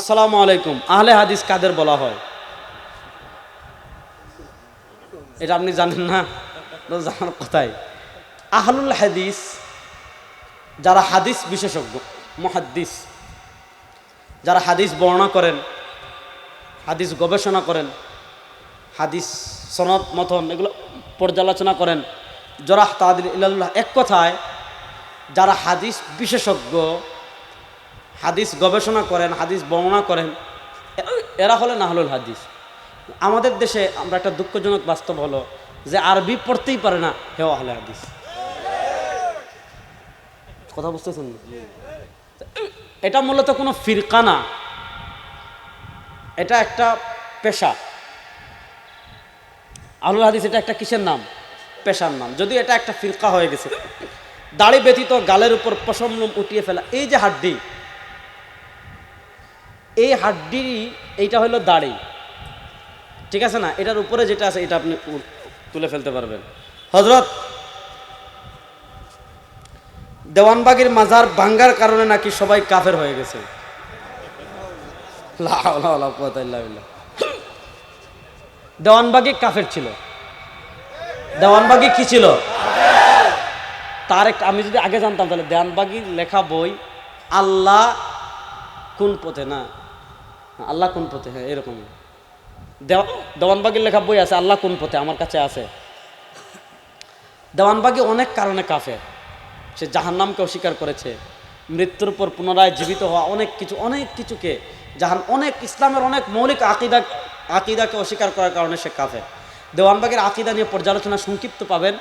আসসালামু আলাইকুম। আহলে হাদিস কাদের বলা হয়? এটা আপনি জানেন না? জানার কথাই। আহলুল হাদিস যারা হাদিস বিশেষজ্ঞ, মুহাদ্দিস, যারা হাদিস বর্ণনা করেন, হাদিস গবেষণা করেন, হাদিস সনদ মতন এগুলো পর্যালোচনা করেন জরাহ তাদিল এক কথায়, যারা হাদিস বিশেষজ্ঞ হাদিস গবেষণা করেন, হাদিস বর্ণনা করেন। এরা হলেন আহলুল হাদিস। আমাদের দেশে আমরা একটা দুঃখজনক বাস্তব হলো যে আরবি পড়তেই পারে না হেও আহলে হাদিস। কথা বুঝতেছেন? এটা মূলত কোনো ফিরকা না। এটা একটা পেশা। আহলুল হাদিস এটা একটা কিসের নাম? পেশার নাম। যদি এটা একটা ফিরকা হয়ে গেছে। দাড়ি ব্যতীত গালের উপর পশম লোম উঠিয়ে ফেলা। এই যে হাড্ডি এই হাড্ডি এইটা হলো দাড়ি। ঠিক আছে না? এটার উপরে যেটা আছে, এটা আপনি তুলে ফেলতে পারবেন। হজরত দেওয়ানবাগের মাজার ভাঙ্গার কারণে নাকি সবাই কাফের হয়ে গেছে। দেওয়ানবাগি কাফের ছিল। দেওয়ানবাগি কি ছিল? তার একটা আমি যদি আগে জানতাম তাহলে দেওয়ানবাগি লেখা বই আল্লাহ কোন পথে না? আল্লাহ কোন পথে? হ্যাঁ এরকম। দেওয়া দেওয়ানবাগির লেখা বই আছে, আল্লাহ কোন পথে? আমার কাছে আছে। দেওয়ানবাগি অনেক কারণে কাফের। সে জাহান্নামকে অস্বীকার করেছে। মৃত্যুর পর পুনরায় জীবিত হওয়া অনেক কিছু অনেক কিছুকে জাহান অনেক ইসলামের অনেক মৌলিক আকিদা আকিদাকে অস্বীকার করার কারণে সে কাফের। দেওয়ানবাগের আকিদা নিয়ে পর্যালোচনা সংক্ষিপ্ত পাবেন।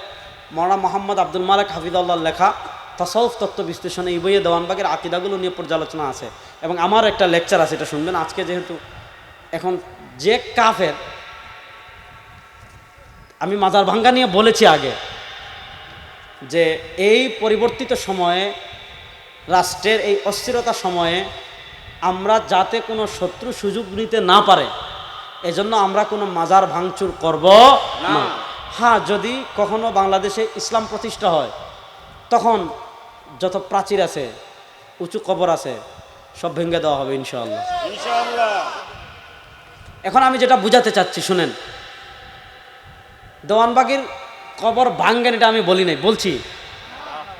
মৌলানা মোহাম্মদ আব্দুল মালিক হাফিদুল্লাহ লেখা তসৌফ তত্ত্ব বিশ্লেষণে এই বইয়ে দেওয়ানবাগের আকিদাগুলো নিয়ে পর্যালোচনা আছে এবং আমার একটা লেকচার আছে এটা শুনবেন। আজকে যেহেতু এখন যে কাফের আমি মাজার ভাঙ্গা নিয়ে বলেছি আগে যে এই পরিবর্তিত সময়ে রাষ্ট্রের এই অস্থিরতা সময়ে আমরা যাতে কোনো শত্রু সুযোগ নিতে না পারে এজন্য আমরা কোনো মাজার ভাঙচুর করব না। হ্যাঁ যদি কখনো বাংলাদেশে ইসলাম প্রতিষ্ঠা হয় তখন যত প্রাচীর আছে উঁচু কবর আছে সব ভেঙে দেওয়া হবে ইনশাআল্লাহ। এখন আমি যেটা বুঝাতে চাচ্ছি শুনেন। দেওয়ানবাগির কবর ভাঙ্গেন এটা আমি বলি নাই বলছি।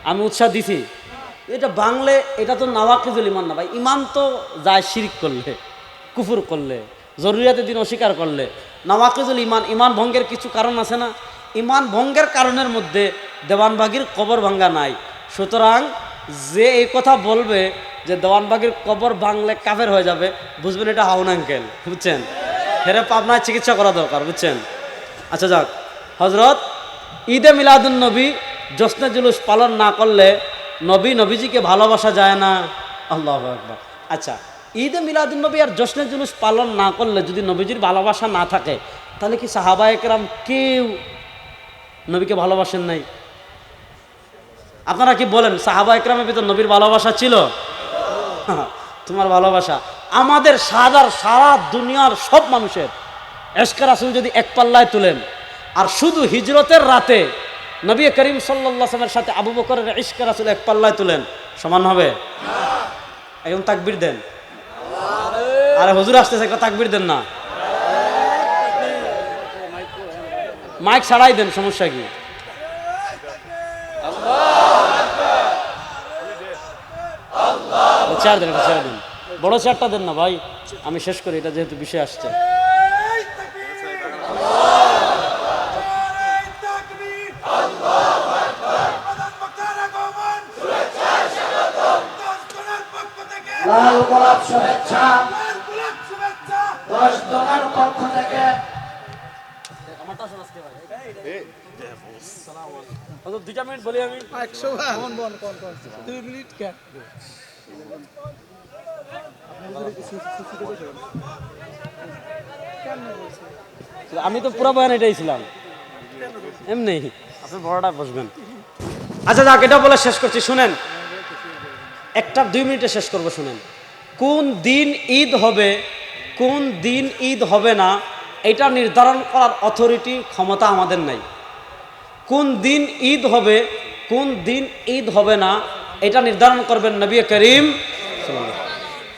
আমি উৎসাহ দিছি। এটা বাংলে এটা তো নাওয়াকিজুল ইমান না ভাই ইমান তো যায় শিরিক করলে কুফুর করলে জরুরিয়াতের দিন অস্বীকার করলে। নওয়াকিজুল ইমান ইমান ভঙ্গের কিছু কারণ আছে না? ইমান ভঙ্গের কারণের মধ্যে দেওয়ানবাগির কবর ভাঙ্গা নাই। সুতরাং যে এই কথা বলবে যে দেওয়ানবাগির কবর ভাঙলে কাফের হয়ে যাবে, বুঝবেন এটা হাউন আঙ্কেল, বুঝছেন? হেরে পাবনায় চিকিৎসা করা দরকার, বুঝছেন? আচ্ছা যাক হজরত ঈদে মিলাদুন নবী জশ্নে জুলুস পালন না করলে নবী নবীজিকে ভালোবাসা যায় না। আল্লাহ আকবার। আচ্ছা ঈদে মিলাদুন নবী আর জশ্নে জুলুস পালন না করলে যদি নবীজির ভালোবাসা না থাকে, তাহলে কি সাহাবা একরাম কেউ নবীকে ভালোবাসেন নাই? আপনারা কি বলেন, সাহাবা একরামের ভিতর নবীর ভালোবাসা ছিল? তোমার ভালোবাসা। আমাদের সাদার সারা দুনিয়ার সব মানুষের। এশকার আসল যদি এক পাল্লায় তুলেন, আর শুধু হিজরতের রাতে নবী করিম সাল্লামের সাথে আবু বকরের ইস্কার আসল এক পাল্লায় তুলেন, সমান হবে? এখন তাকবির দেন। আরে হুজুর আসতেছে তাকবির দেন না। মাইক ছাড়াই দেন, সমস্যা কি? চেয়ার দেন একটা চেয়ার দেন। বড় চেয়ারটা দেন না ভাই আমি শেষ করি এটা যেহেতু বিষয় আসছে। লাল গোলাপ শুভেচ্ছা। দশ জনের পক্ষ থেকে। দুইটা মিনিট বলি আমি। একশো দুই মিনিট কে আমি তো পুরো বয়ান এটাই ছিলাম। এমনি। আপনি বড়টা বসবেন। আচ্ছা যাক, এটা বলে শেষ করছি। শুনেন, একটা দুই মিনিটে শেষ করব, শুনেন। কোন দিন ঈদ হবে, কোন দিন ঈদ হবে না, এটা নির্ধারণ করার অথরিটি ক্ষমতা আমাদের নাই। কোন দিন ঈদ হবে, কোন দিন ঈদ হবে না এটা নির্ধারণ করবেন নবী করিম।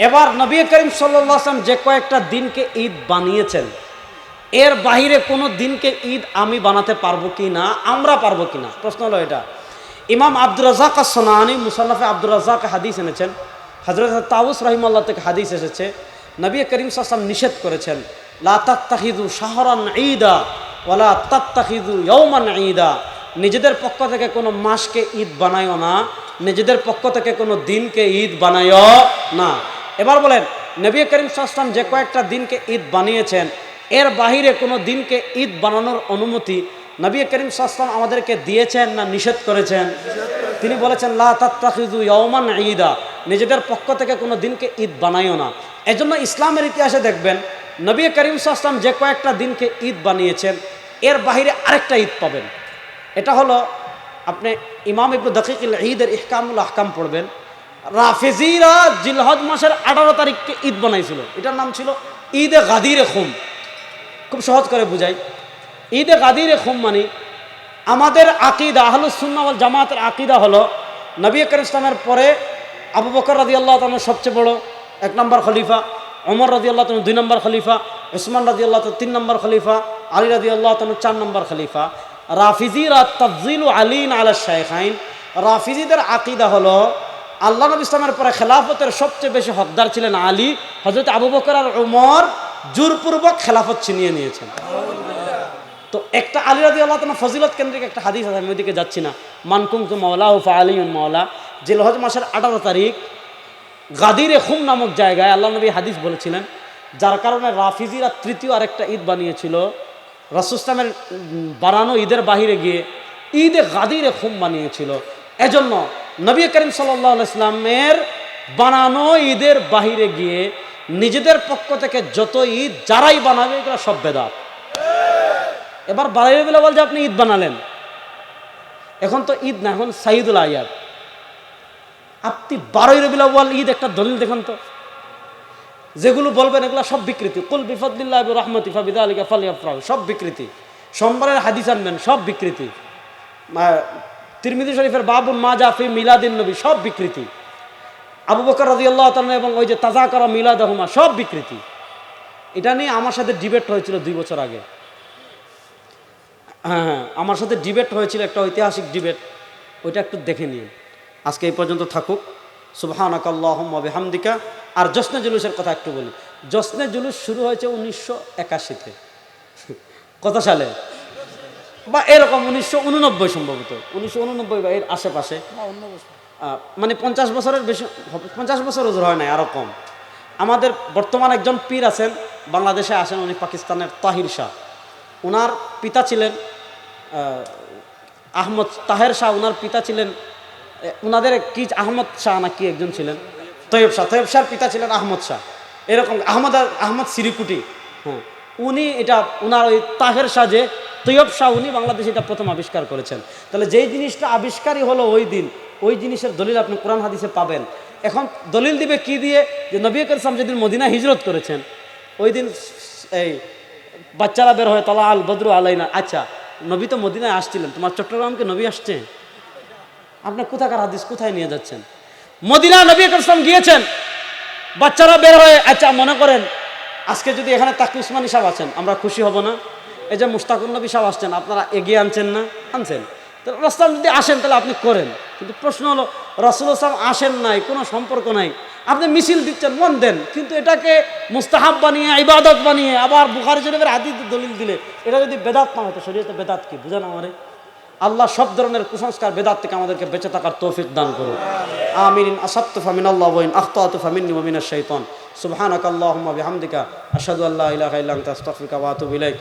এবার নবী করিম সাল্লাম যে কয়েকটা দিনকে ঈদ বানিয়েছেন, এর বাহিরে কোনো দিনকে ঈদ আমি বানাতে পারব কি না, আমরা পারব কি না? প্রশ্ন হলো এটা। ইমাম আব্দুর রাজাক সোনানি মুসাল্লাফে আব্দুর রাজাক হাদিস এনেছেন। হজরত তাউস রহিমাল্লাহ থেকে হাদিস এসেছে, নবী করিম সাল্লাম নিষেধ করেছেন, লা শাহরান ঈদা ওয়ালা তাত্তাখিদু ইয়ৌমান ঈদা। নিজেদের পক্ষ থেকে কোনো মাসকে ঈদ বানায়ও না নিজেদের পক্ষ থেকে কোনো দিনকে ঈদ বানায়ও না। এবার বলেন, নবী করিম সাল্লাম যে কয়েকটা দিনকে ঈদ বানিয়েছেন, এর বাহিরে কোনো দিনকে ঈদ বানানোর অনুমতি নবী করিম সাল্লাম আমাদেরকে দিয়েছেন না নিষেধ করেছেন? তিনি বলেছেন, লা তাত্তাখিদু ইয়ৌমান ঈদা নিজেদের পক্ষ থেকে কোনো দিনকে ঈদ বানাইও না। এজন্য ইসলামের ইতিহাসে দেখবেন, নবী করিম সাল্লাম যে কয়েকটা দিনকে ঈদ বানিয়েছেন, এর বাহিরে আরেকটা ঈদ পাবেন। এটা হলো আপনি ইমাম ইবু দকিকুল ঈদের ইহকামুল আহকাম পড়বেন। রাফেজিরা জিলহজ মাসের আঠারো তারিখকে ঈদ বানাইছিল। এটার নাম ছিল ঈদে গাদির খুম। খুব সহজ করে বুঝাই। ঈদে গাদির খুম মানে আমাদের আকিদা, আহলুস সুন্নাওয়াল জামাতের আকিদা হলো নবী করিম ইসলামের পরে আবু বকর রাজি আল্লাহ তালার সবচেয়ে বড় এক নম্বর খলিফা, ওমর রাজি আল্লাহ তালু দুই নম্বর খলিফা উসমান রাজি আল্লাহ তিন নম্বর খলিফা, আলী রাজি আল্লাহ তালু চার নম্বর খলিফা। রাফিজিরা তফজিল আলীন আলা শাইখাইন। রাফিজিদের আকিদা হলো, আল্লাহ নবী ইসলামের পরে খেলাফতের সবচেয়ে বেশি হকদার ছিলেন আলী। হজরত আবু বকর আর ওমর জোরপূর্বক খেলাফত ছিনিয়ে নিয়েছেন। তো একটা আলী রাজি আল্লাহ তোমার ফজিলত কেন্দ্রিক একটা হাদিস আছে, আমি ওইদিকে যাচ্ছি না। মানকুম তু মাওলা ও আলী মাওলা জিলহজ মাসের আঠারো তারিখ, গাদিরে খুম নামক জায়গায় আল্লাহ নবী হাদিস বলেছিলেন, যার কারণে রাফিজিরা তৃতীয় আরেকটা ঈদ বানিয়েছিল। রাসুসলামের বানানো ঈদের বাহিরে গিয়ে ঈদে গাদিরে খুম বানিয়েছিল। এজন্য নবী করিম সাল্লাহ ইসলামের বানানো ঈদের বাহিরে গিয়ে নিজেদের পক্ষ থেকে যত ঈদ যারাই বানাবে, এগুলো সব বেদাত। এবার বারাই রবিল বল যে, আপনি ঈদ বানালেন। এখন তো ঈদ না, এখন সাইদুল আয়াদ। আপনি বারোই রবিল আওয়াল ঈদ একটা দলিল দেখুন তো। যেগুলো বলবেন এগুলো সব বিকৃতি। কুল বিফদুল্লাহ রহমতি ফাবিদা আলিকা ফালিয়াফরাহ, সব বিকৃতি। সোমবারের হাদিস আনবেন, সব বিকৃতি। তিরমিদি শরীফের বাবুন মা জাফি মিলাদিন নবী, সব বিকৃতি। আবু বকর রাজি আল্লাহ এবং ওই যে তাজা করা মিলাদ আহমা সব বিকৃতি। এটা নিয়ে আমার সাথে ডিবেট হয়েছিল দুই বছর আগে। হ্যাঁ হ্যাঁ আমার সাথে ডিবেট হয়েছিল একটা ঐতিহাসিক ডিবেট, ওইটা একটু দেখে নিন। আজকে এই পর্যন্ত থাকুক। সুবাহানাকাল্লাহম্মবে হামদিকা আর জশ্নে জুলুসের কথা একটু বলি। জশ্নে জুলুস শুরু হয়েছে উনিশশো একাশিতে। কত সালে? বা এরকম উনিশশো উননব্বই সম্ভবত। উনিশশো উননব্বই বা এর আশেপাশে। মানে পঞ্চাশ বছরের বেশি পঞ্চাশ বছর ওজোর হয় না আরও কম। আমাদের বর্তমান একজন পীর আছেন বাংলাদেশে আসেন উনি পাকিস্তানের তাহির শাহ। ওনার পিতা ছিলেন আহমদ তাহের শাহ ওনার পিতা ছিলেন ওনাদের কি আহমদ শাহ না কি একজন ছিলেন? তৈয়ব শাহ। তৈয়ব শাহর পিতা ছিলেন আহমদ শাহ। এরকম আহমদ আহমদ সিরিকুটি। হ্যাঁ উনি এটা ওনার ওই তাহের শাহ যে তৈয়ব শাহ উনি বাংলাদেশে এটা প্রথম আবিষ্কার করেছেন। তাহলে যেই জিনিসটা আবিষ্কারই হলো ওই দিন ওই জিনিসের দলিল আপনি কোরআন হাদিসে পাবেন। এখন দলিল দিবে কি দিয়ে? যে নবী করিম যেদিন মদিনা হিজরত করেছেন ওই দিন এই বাচ্চারা বের হয় তালা আল বদরু আলাইনা। আচ্ছা নবী তো মদিনায় আসছিলেন। তোমার চট্টগ্রামকে নবী আসছে? কোথাকার হাদিস কোথায় নিয়ে যাচ্ছেন? মদিনা নবী করিম গিয়েছেন, বাচ্চারা বের হয়ে আচ্ছা মনে করেন আজকে যদি এখানে তাকি উসমানী সাহেব আছেন, আমরা খুশি হব না। এই যে মুস্তাকুর নবী সাহেব আসছেন, আপনারা এগিয়ে আনছেন না? আনছেন। তো রাস্তাম যদি আসেন, তাহলে আপনি করেন। কিন্তু প্রশ্ন হলো, রসুল আসলাম আসেন নাই, কোনো সম্পর্ক নাই। আপনি মিছিল দিচ্ছেন, মন দেন। কিন্তু এটাকে মুস্তাহাব বানিয়ে, ইবাদত বানিয়ে, আবার বুখারি শরীফের হাদিস দলিল দিলে, এটা যদি বেদাত না হতো, শরীয়তে বেদাত কি? বুঝেন আমারে। আল্লাহ সব ধরনের কুসংস্কার, বেদাত থেকে আমাদেরকে বেঁচে থাকার তৌফিক দান করুন আমিন। আসাত্তু ফামিন আল্লাহ ওয়াইন আখতাতু ফামিন ওয়া মিনাশ শাইতান। সুবহানাকাল্লাহুম্মা বিহামদিকা। আশহাদু আল্লা ইলাহা ইল্লা আনতা। আস্তাগফিরুকা ওয়া আতুবু ইলাইক।